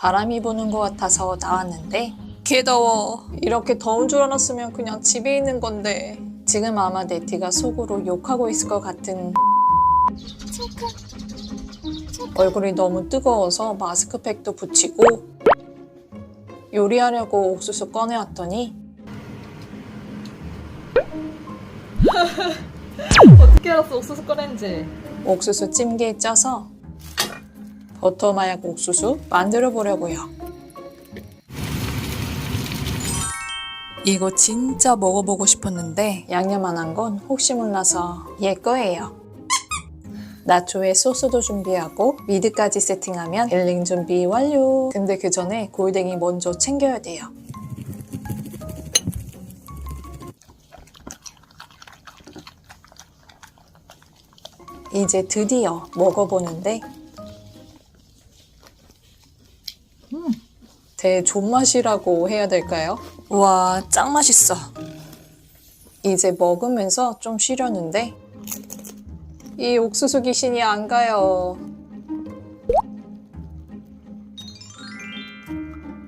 바람이 부는 것 같아서 나왔는데 개 더워. 이렇게 더운 줄 알았으면 그냥 집에 있는 건데. 지금 아마 네티가 속으로 욕하고 있을 것 같은 얼굴이 너무 뜨거워서 마스크팩도 붙이고 요리하려고 옥수수 꺼내왔더니 어떻게 알았어 옥수수 꺼낸지. 옥수수 찜기에 쪄서 버터 마약 옥수수 만들어 보려고요. 이거 진짜 먹어보고 싶었는데 양념 안 한 건 혹시 몰라서 얘 거예요. 나초에 소스도 준비하고 미드까지 세팅하면 힐링 준비 완료. 근데 그 전에 골뱅이 먼저 챙겨야 돼요. 이제 드디어 먹어보는데 음, 대존맛이라고 해야 될까요? 와, 짱 맛있어. 이제 먹으면서 좀 쉬려는데 이 옥수수 귀신이 안 가요.